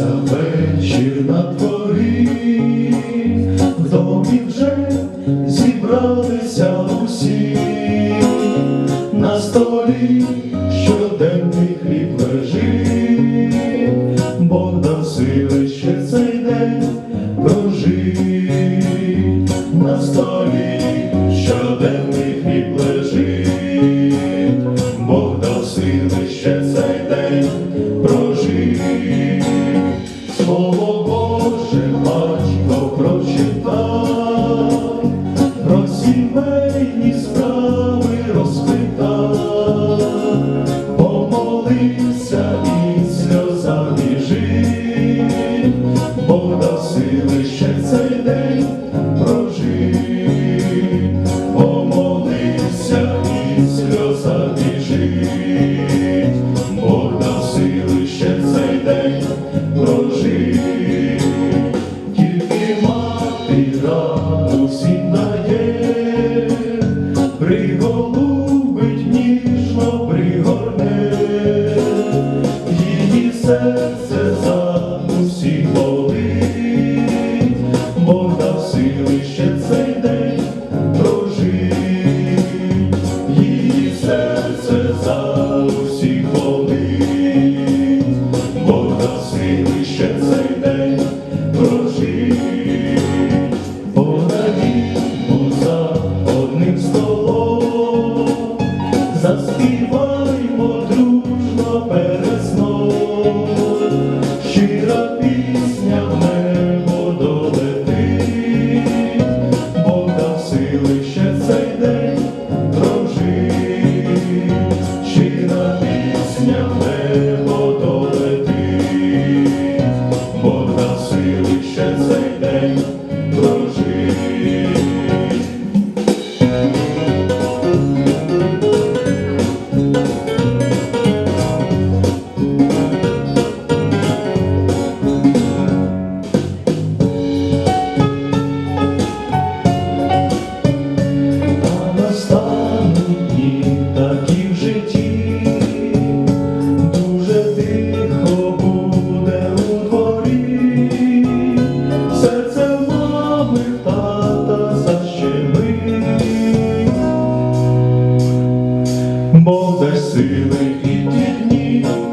Спустився вечір на дворі, в домі вже зібралися усі на столі. Сімейні справи розпитай, помолився і сльоза біжить, бо дав сили ще цей день прожив, помолився і сльоза біжить, Oh. Заспіваймо дружно перед щира пісня в небо долетить, Бог дав сили ще цей день прожить, щира пісня в небо долетить, Anyway, it didn't need